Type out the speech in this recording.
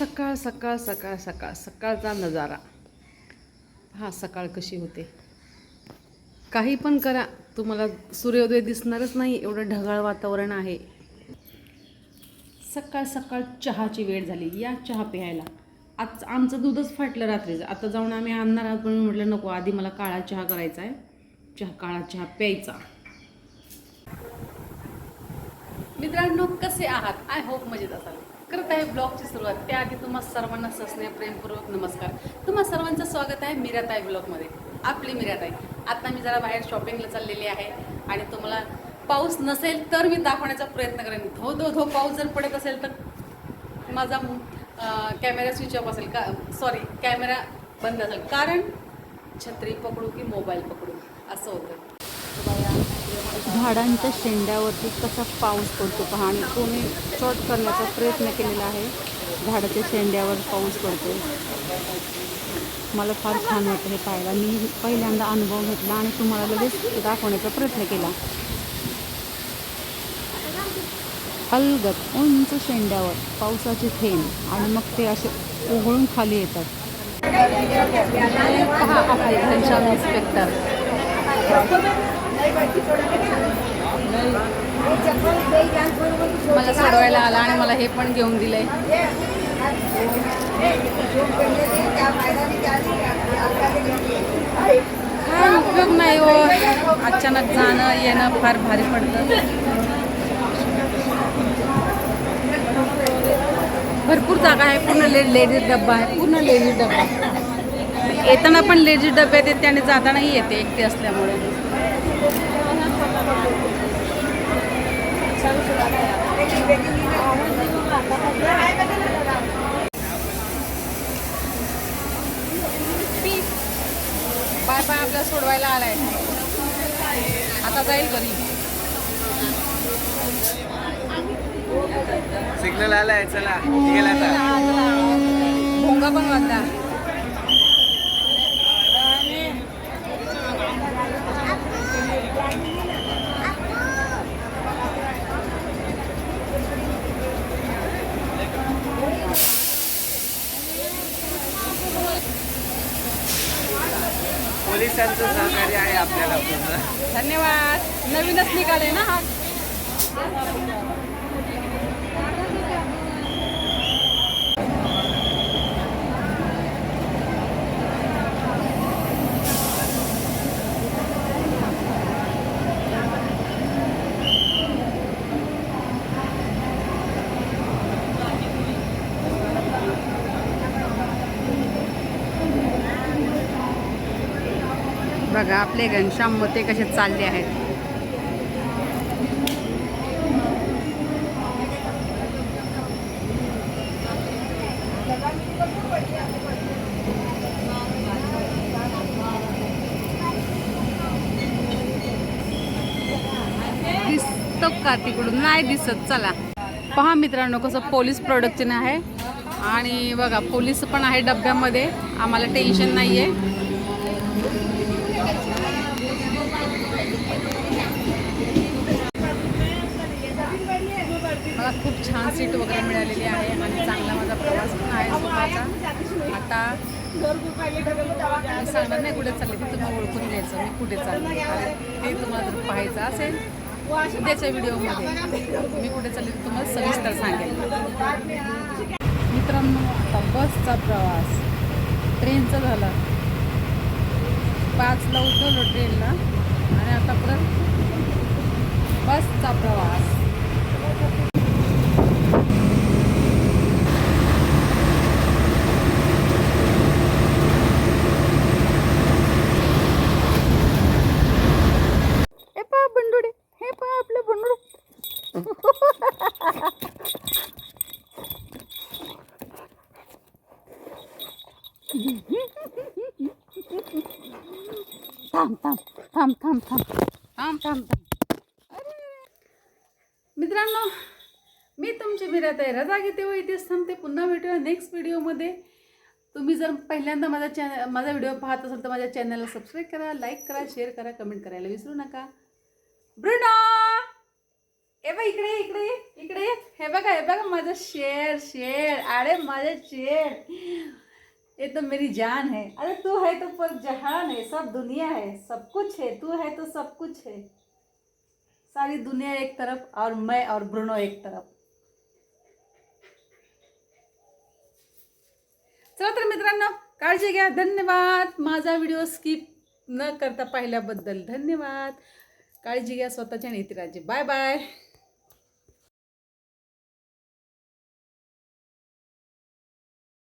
सकाळ सकाळ सकाळ सकाळ सकाळचा नजारा. हा सकाळ कशी होते? काही पण करा. तुम्हाला सूर्योदय दिसणारच नाही एवढं ढगाळ वातावरण आहे. सकाळ सकाळ चहाची वेळ झाली. या चहा प्यायला. आज आमचं दूधच फाटलं रात्रीचं. आता जाऊन आम्ही आणणार आहोत पण म्हटलं नको आधी मला काळा चहा करायचा आहे. चहा काळा चहा प्यायचा. मित्रांनो कसे आहात? आय होप मजेत असाल. करत आहे ब्लॉगची सुरुवात. त्याआधी तुम्हा सर्वांना सस्ने प्रेमपूर्वक नमस्कार. तुम्हा सर्वांचं स्वागत आहे मिराताई ब्लॉगमध्ये. आपली मिराताई. आता मी जरा बाहेर शॉपिंगला चाललेली आहे आणि तुम्हाला पाऊस नसेल तर मी दाखवण्याचा प्रयत्न करेन. धो धो धो पाऊस जर पडत असेल तर माझा कॅमेरा स्विच ऑफ असेल का? सॉरी कॅमेरा बंद असेल. कारण छत्री पकडू की मोबाईल पकडू? असं होतं. झाडांच्या शेंड्यावरती कसा पाऊस पडतो पहा. आणि तो मी शॉर्ट करण्याचा प्रयत्न केलेला आहे. झाडाच्या शेंड्यावर पाऊस पडतो मला फार छान वाटतं हे पाहायला. मी पहिल्यांदा अनुभव घेतला आणि तुम्हाला लगेच दाखवण्याचा प्रयत्न केला. अलगत उंच शेंड्यावर पावसाचे थेंब आणि मग ते असे उघळून खाली येतात. पहा आपले घनश्याम इन्स्पेक्टर मला सोडवायला आला आणि मला हे पण घेऊन दिलंय. काय उपयोग नाही हो. अचानक जाणं येणं फार भारी पडतं. भरपूर जागा आहे. पूर्ण ले लेडीज डब्बा आहे. पूर्ण लेडीज डब्बा. येताना पण लेडीज डब्बे येते आणि जातानाही येते एकटी असल्यामुळे. बाय बाय आपल्याला सोडवायला आलाय. आता जाईल घरी. सिग्नल आलाय चला. निघाला आता. भोंगा पण वाजला. पोलिसांचं सहकार्य आहे आपल्याला पूर्ण. धन्यवाद. नवीनच निघाले ना हा. बघा आपले घनश्याम मते कसे चालले आहेत. दिसतो का तिकडून? नाही दिसत चला. पहा मित्रांनो कसं पोलीस प्रोडक्शन आहे. आणि बघा पोलीस पण आहे डब्यामध्ये. आम्हाला टेन्शन नाही आहे मला खूप छान सीट वगैरे मिळालेली आहे आणि चांगला माझा प्रवास पण आहे स्वतःचा. आता सांगणार नाही कुठे चालले ते तुम्हाला ओळखून घ्यायचं मी कुठे चालले. ते तुम्हाला जर पाहायचं असेल उद्याच्या व्हिडिओमध्ये मी कुठे चालले ते तुम्हाला सविस्तर सांगेल. मित्रांनो आता बसचा प्रवास. ट्रेनचा झाला. पाचला उतरलो ट्रेनला आणि आता परत बसचा प्रवास हे पहा बंडुडे हे पहा आपलं बंडू थांब थांब थांब थांब थांब. थांब थांब थांब. अरे! मित्रांनो मी तुमची मिरात आहे. रजा घेते व इथेच थांबते. पुन्हा भेटूया नेक्स्ट व्हिडिओमध्ये तुम्ही जर पहिल्यांदा माझा चॅनल माझा व्हिडिओ पाहत असाल तर माझ्या चॅनलला सबस्क्राईब करा लाईक करा शेअर करा कमेंट करायला विसरू नका. ब्रुना! ए बा इकडे इकडे इकडे. हे बघा हे बघा माझं शेर शेर अरे माझं शेर ये तो मेरी जान है। अरे तू है तो पर जहान है सब दुनिया है सब कुछ है तू है तो सब कुछ है। सारी दुनिया एक तरफ और मैं और ब्रुनो एक तरफ। चला तर मित्रांनो काळजी घ्या धन्यवाद. माझा व्हिडिओ स्किप न करता पाहिल्याबद्दल धन्यवाद. काळजी घ्या स्वतःच्या आणि इतरांची. Bye bye